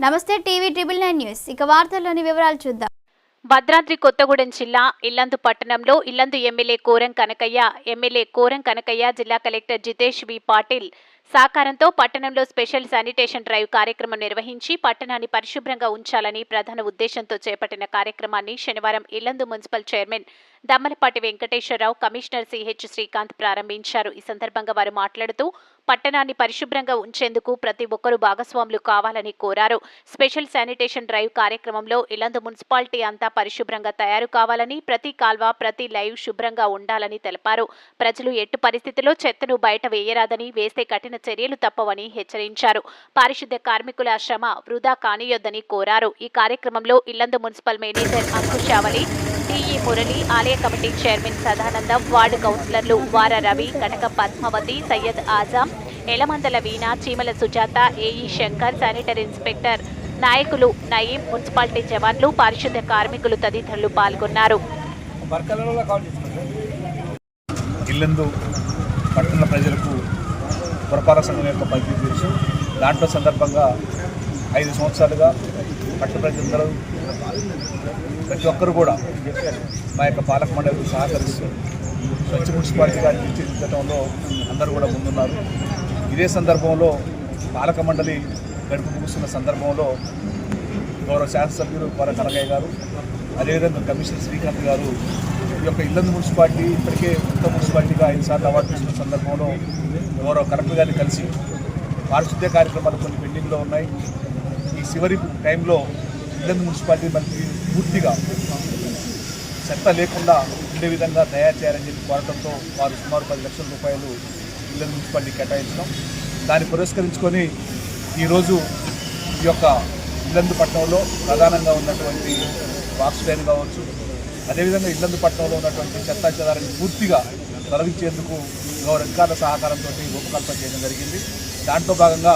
నమస్తే TV triple nine news. ఇక వార్తల్లోని వివరాలు చూద్దాం. భద్రాద్రి కొత్తగూడెం జిల్లా ఇల్లందు పట్టణంలో ఇల్లందు ఎమ్మెల్యే కోరం కనకయ్య ఎమ్మెల్యే కోరం కనకయ్య జిల్లా కలెక్టర్ జితేష్ వి. పాటిల్ సహకారంతో పట్టణంలో స్పెషల్ శానిటేషన్ డ్రైవ్ కార్యక్రమం నిర్వహించి పట్టణాన్ని పరిశుభ్రంగా ఉంచాలని ప్రధాన ఉద్దేశంతో చేపట్టిన కార్యక్రమాన్ని శనివారం Yellandu municipal chairman Dammalapati Venkateswararao commissioner CH Srikanth ప్రారంభించారు. ఈ సందర్భంగా వారు మాట్లాడుతూ పట్టణాన్ని పరిశుభ్రంగా ఉంచేందుకు ప్రతి ఒక్కరూ భాగస్వాములు కావాలని కోరారు. స్పెషల్ శానిటేషన్ డ్రైవ్ కార్యక్రమంలో ఇల్లందు మున్సిపాలిటీ అంతా పరిశుభ్రంగా తయారు కావాలని ప్రతి కాల్వ ప్రతి లైవ్ శుభ్రంగా ఉండాలని తెలిపారు. ప్రజలు ఎట్టు పరిస్థితిలో చెత్తను బయట వేయరాదని వేస్తే కఠిన చర్యలు తప్పవని హెచ్చరించారు. పారిశుద్ధ్య కార్మికుల శ్రమ వృధా కానియొద్దని కోరారు. ఈ కార్యక్రమంలో Yellandu municipal manager Ankushavali TE Murali ఆలయ కమిటీ చైర్మన్ సదానందం వార్డు కౌన్సిలర్లు వార రవి కనక Padmavati Syed Azam Yelamandala Veena Cheemala Sujatha AE Shankar sanitary inspector నాయకులు నయీం మున్సిపాలిటీ జవాన్లు పారిశుద్ధ్య కార్మికులు తదితరులు పాల్గొన్నారు. ఇల్లందు పట్టణ ప్రజలకు పురపాలక సంఘం యొక్క పనితీరు దాంట్లో సందర్భంగా ఐదు సంవత్సరాలుగా పట్టణ ప్రజలందరూ ప్రతి ఒక్కరు కూడా మా యొక్క పాలక మండలికి సహకరిస్తూ స్వచ్ఛ మున్సిపాలిటీగా తీర్చిదిద్దడంలో అందరూ కూడా ముందున్నారు. ఇదే సందర్భంలో పాలక మండలి గడుపు ముగుస్తున్న సందర్భంలో గౌరవ శాసనసభ్యులు వర కనకయ్య గారు అదేవిధంగా కమిషనర్ శ్రీకాంత్ గారు ఈ యొక్క ఇల్లందు మున్సిపాలిటీ ఇప్పటికే ఉత్తమ మున్సిపాలిటీగా ఐదు సార్లు అవార్డు తీసుకున్న సందర్భంలో గౌరవ కలెక్టర్ గారిని కలిసి పారిశుద్ధ్య కార్యక్రమాలు కొన్ని పెండింగ్లో ఉన్నాయి. ఈ చివరి టైంలో ఇల్లందు మున్సిపాలిటీ మనకి పూర్తిగా చెత్త లేకుండా ఉండే విధంగా తయారు చేయాలని చెప్పి కోరడంతో వారు సుమారు పది లక్షల రూపాయలు ఇల్లందు మున్సిపాలిటీ కేటాయించడం. దాన్ని పురస్కరించుకొని ఈరోజు ఈ యొక్క ఇల్లందు పట్టణంలో ప్రధానంగా ఉన్నటువంటి బాక్స్ లైన్ కావచ్చు అదేవిధంగా ఇల్లందు పట్టణంలో ఉన్నటువంటి చెత్త చెదారాన్ని పూర్తిగా తొలగించేందుకు గౌరవ అధికారుల సహకారంతో రూపకల్పన చేయడం జరిగింది. దాంట్లో భాగంగా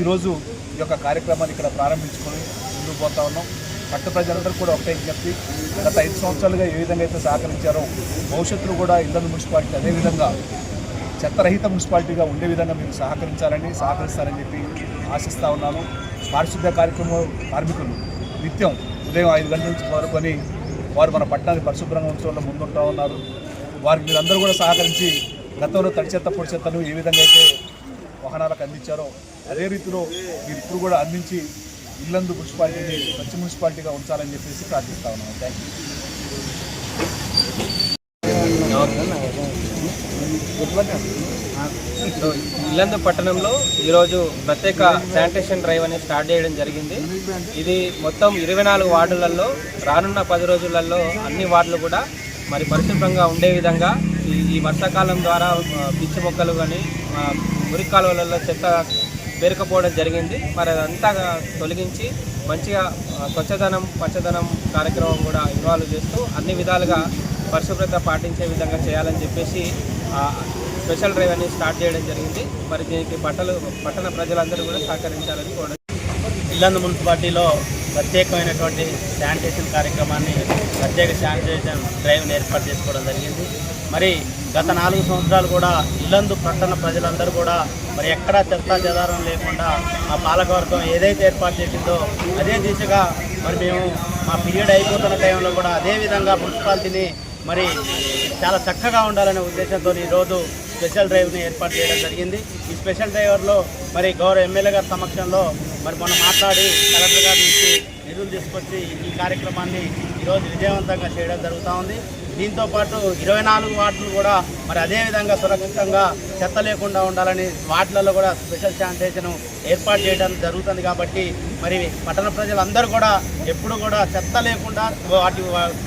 ఈరోజు ఈ యొక్క కార్యక్రమాన్ని ఇక్కడ ప్రారంభించుకొని ముందుకు పోతా ఉన్నాం. పట్టు ప్రజలందరూ కూడా ఒకటే చెప్పి గత ఐదు సంవత్సరాలుగా ఏ విధంగా అయితే సహకరించారో భవిష్యత్తులో కూడా ఇంధన మున్సిపాలిటీ అదేవిధంగా చెత్తరహిత మున్సిపాలిటీగా ఉండే విధంగా మీరు సహకరించాలని సహకరిస్తారని చెప్పి ఆశిస్తూ ఉన్నాను పారిశుద్ధ్య కార్యక్రమం కార్మికులు నిత్యం ఉదయం ఐదు గంటల నుంచి మొదలుకొని వారు మన పట్టణాన్ని పరిశుభ్రంగా ఉంచడంలో ముందుంటూ ఉన్నారు. వారికి మీరందరూ కూడా సహకరించి గతంలో తడి చెత్త పొడి చెత్తను ఏ విధంగా అయితే వాహనాలకు అందించారో అదే రీతిలో మీరు ఇప్పుడు కూడా అందించి ఇల్లందు మున్సిపాలిటీని స్వచ్ఛ మున్సిపాలిటీగా ఉంచాలని చెప్పేసి ప్రార్థిస్తా ఉన్నాను థ్యాంక్ యూ ఇల్లందు పట్టణంలో ఈరోజు ప్రత్యేక శానిటేషన్ డ్రైవ్ అనేది స్టార్ట్ చేయడం జరిగింది. ఇది మొత్తం ఇరవై నాలుగు వార్డులలో రానున్న పది రోజులలో అన్ని వార్డులు కూడా మరి పరిశుభ్రంగా ఉండే విధంగా ఈ వర్షాకాలం ద్వారా పిచ్చి మొక్కలు కానీ మురికి కాలువలలో చెత్త పేరుకపోవడం జరిగింది. మరి అదంతా తొలగించి మంచిగా స్వచ్ఛదనం పచ్చదనం కార్యక్రమం కూడా ఇన్వాల్వ్ చేస్తూ అన్ని విధాలుగా పరిశుభ్రత పాటించే విధంగా చేయాలని చెప్పేసి స్పెషల్ డ్రైవ్ అనేది స్టార్ట్ చేయడం జరిగింది. మరి దీనికి పట్టలు పట్టణ ప్రజలందరూ కూడా సహకరించాలని కోరడం. ఇల్లందు మున్సిపాలిటీలో ప్రత్యేకమైనటువంటి శానిటేషన్ కార్యక్రమాన్ని ప్రత్యేక శానిటేషన్ డ్రైవ్ని ఏర్పాటు చేసుకోవడం జరిగింది. మరి గత నాలుగు సంవత్సరాలు కూడా ఇల్లందు పట్టణ ప్రజలందరూ కూడా మరి ఎక్కడా చెత్త చెదారం లేకుండా మా పాలకవర్గం ఏదైతే ఏర్పాటు చేసిందో అదే దిశగా మరి మేము మా పీరియడ్ అయిపోతున్న టైంలో కూడా అదే విధంగా మున్సిపాలిటీని మరి చాలా చక్కగా ఉండాలనే ఉద్దేశంతో ఈరోజు స్పెషల్ డ్రైవ్ని ఏర్పాటు చేయడం జరిగింది. ఈ స్పెషల్ డ్రైవర్లో మరి గౌరవ ఎమ్మెల్యే గారి సమక్షంలో మరి మొన్న మాట్లాడి కలెక్టర్ గారి నుంచి నిధులు తీసుకొచ్చి ఈ కార్యక్రమాన్ని ఈరోజు విజయవంతంగా చేయడం జరుగుతూ ఉంది. దీంతో పాటు ఇరవై నాలుగు వార్డులు కూడా మరి అదేవిధంగా సురక్షితంగా చెత్త లేకుండా ఉండాలని వార్డులలో కూడా స్పెషల్ శానిటేషన్ ఏర్పాటు చేయడం జరుగుతుంది కాబట్టి మరి పట్టణ ప్రజలందరూ కూడా ఎప్పుడు కూడా చెత్త లేకుండా వాటి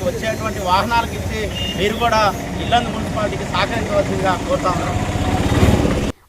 వచ్చేటువంటి వాహనాలకు ఇచ్చి మీరు కూడా ఇల్లందు మున్సిపాలిటీకి సహకరించవలసిందిగా కోరుతా ఉన్నాం.